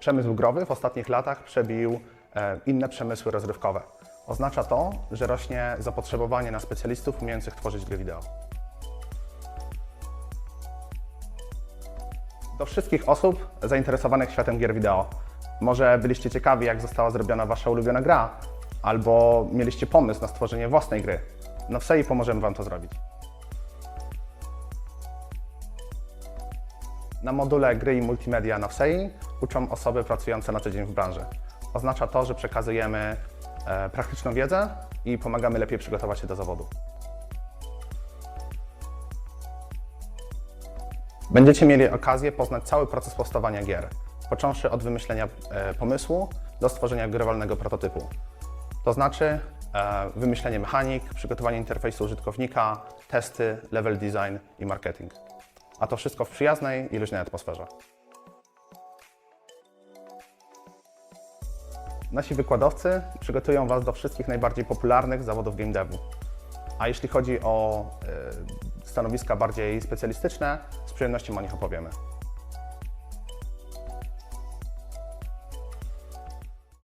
Przemysł growy w ostatnich latach przebił e, inne przemysły rozrywkowe. Oznacza to, że rośnie zapotrzebowanie na specjalistów umiejących tworzyć gry wideo. Do wszystkich osób zainteresowanych światem gier wideo. Może byliście ciekawi, jak została zrobiona wasza ulubiona gra, albo mieliście pomysł na stworzenie własnej gry. No w SEI pomożemy wam to zrobić. Na module gry i multimedia na WSEI uczą osoby pracujące na co dzień w branży. Oznacza to, że przekazujemy e, praktyczną wiedzę i pomagamy lepiej przygotować się do zawodu. Będziecie mieli okazję poznać cały proces powstawania gier, począwszy od wymyślenia e, pomysłu do stworzenia grywalnego prototypu. To znaczy e, wymyślenie mechanik, przygotowanie interfejsu użytkownika, testy, level design i marketing. A to wszystko w przyjaznej i luźnej atmosferze. Nasi wykładowcy przygotują Was do wszystkich najbardziej popularnych zawodów game devu. A jeśli chodzi o e, stanowiska bardziej specjalistyczne, z przyjemnością o nich opowiemy.